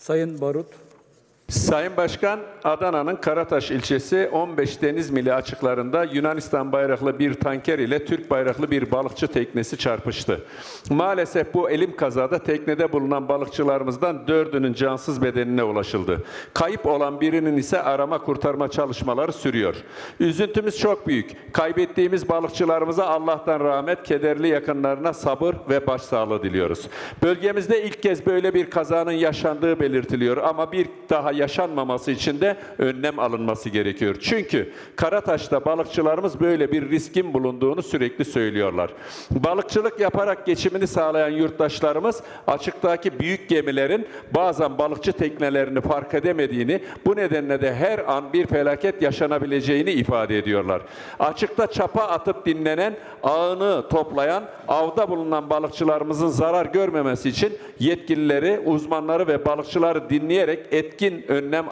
Sayın Barut. Sayın Başkan, Adana'nın Karataş ilçesi 15 deniz mili açıklarında Yunanistan bayraklı bir tanker ile Türk bayraklı bir balıkçı teknesi çarpıştı. Maalesef bu elim kazada teknede bulunan balıkçılarımızdan dördünün cansız bedenine ulaşıldı. Kayıp olan birinin ise arama kurtarma çalışmaları sürüyor. Üzüntümüz çok büyük. Kaybettiğimiz balıkçılarımıza Allah'tan rahmet, kederli yakınlarına sabır ve başsağlığı diliyoruz. Bölgemizde ilk kez böyle bir kazanın yaşandığı belirtiliyor ama bir daha yaşanmaması için de önlem alınması gerekiyor. Çünkü Karataş'ta balıkçılarımız böyle bir riskin bulunduğunu sürekli söylüyorlar. Balıkçılık yaparak geçimini sağlayan yurttaşlarımız açıktaki büyük gemilerin bazen balıkçı teknelerini fark edemediğini, bu nedenle de her an bir felaket yaşanabileceğini ifade ediyorlar. Açıkta çapa atıp dinlenen, ağını toplayan, avda bulunan balıkçılarımızın zarar görmemesi için yetkilileri, uzmanları ve balıkçıları dinleyerek etkin önlem